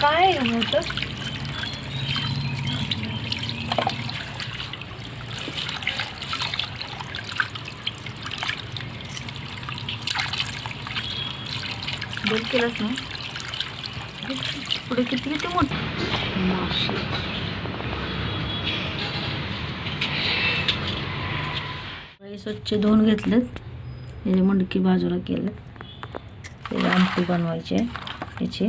काय होतं दोन केलंच ना? पुढे किती किती मोठ? स्वच्छ धुवून घेतलेत. त्याची मुंडकी बाजूला केलं त्याची आमटी बनवायची आहे याची.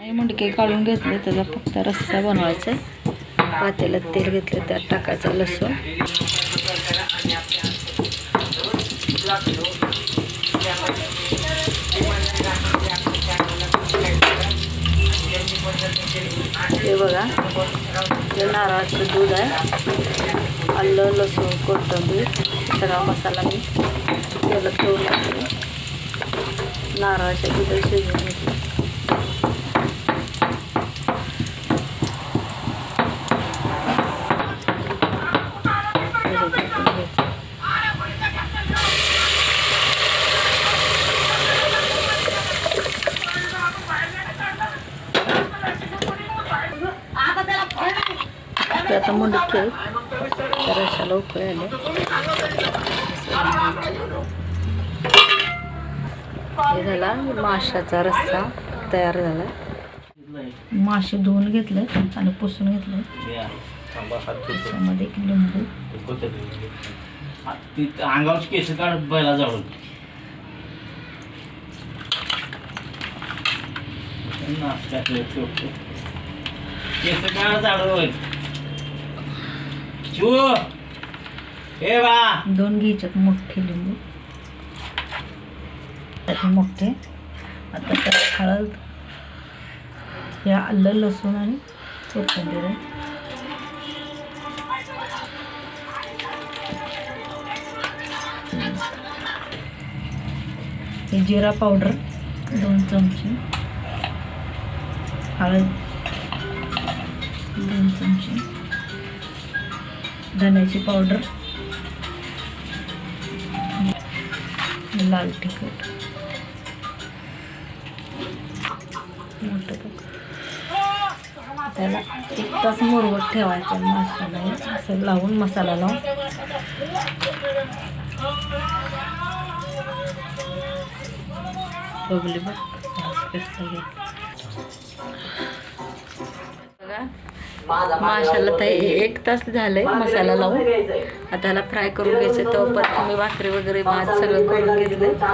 आणि मुंडके काढून घेतले त्याचा फक्त रस्सा बनवायचा आहे. पातेल्यात तेल घेतलं त्यात टाकायचं लसूण. हे बघा हे नारळाचं दूध आहे. आलं लसूण कोथिंबीर सगळा मसाला मी त्याला ठेवून नारळाच्या दुधात शिजवून घेतलं ते आता मुंडके त्या रशाला उकळे आले हे झाला माशाचा रस्सा तयार झाला. मासे धुवून घेतले आणि पुसून घेतले. त्याच्यामध्ये एक लिंबू. अंगावर केस काढ बैला जाऊन केस काढ जाडून शिव हे बा. दोन घ्यायच्यात मोठे लिंबू. त्याचे मोठे. आता त्यात हळद हे आलं लसूण आणि कोथिंबीर हे जिरा पावडर दोन चमचे. हळद दोन चमचे. धण्याची पावडर लाल तिखट. त्याला एक तास मुरवत ठेवायचा मसाला असं लावून मसाला लावून. बघली बघ बघा. माशाला तर एक तास झालंय मसाला लावून. आता त्याला फ्राय करून घ्यायचं तोपर्यंत तुम्ही भाकरी वगैरे भात सगळं करून घेतलं.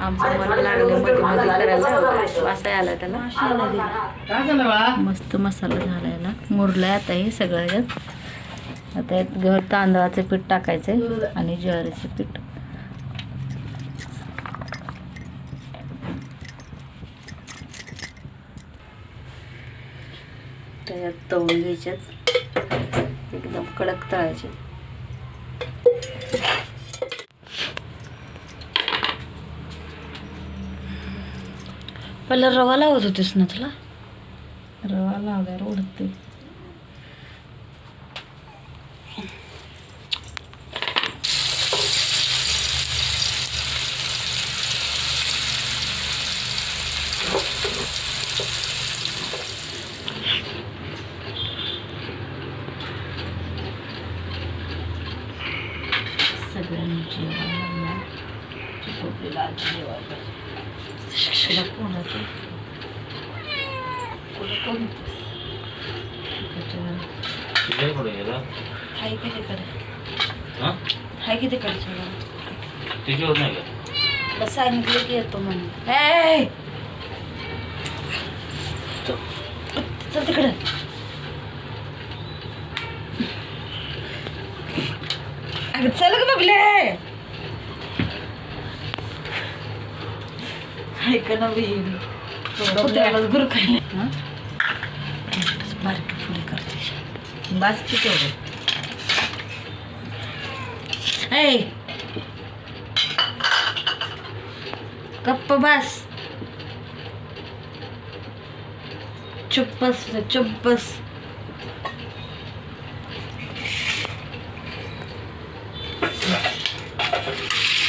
आमचं मन लागले मध्ये मध्ये करायला वासा आला त्याला. मस्त मसाला झाला याला मुरलाय आता हे सगळं यात. आता यात तांदळाचं पीठ टाकायचं आणि ज्वारीचं पीठ. त्याच्यात तळून घ्यायच्यात एकदम कडक तळायचे. पहिला रवा लावत होतेस ना तुला? रवा लावल्यावर उडते. तुला कोण होतं तुला कोण हाय की तिकडे हाय की तिकडे नाही का सांगितलं की येतो म्हणून चल तिकडं अगं चल ग बघले बारकी फुले करते. बास की तेवढं. गप्प बास. चुप बस चुप बस. Yeah.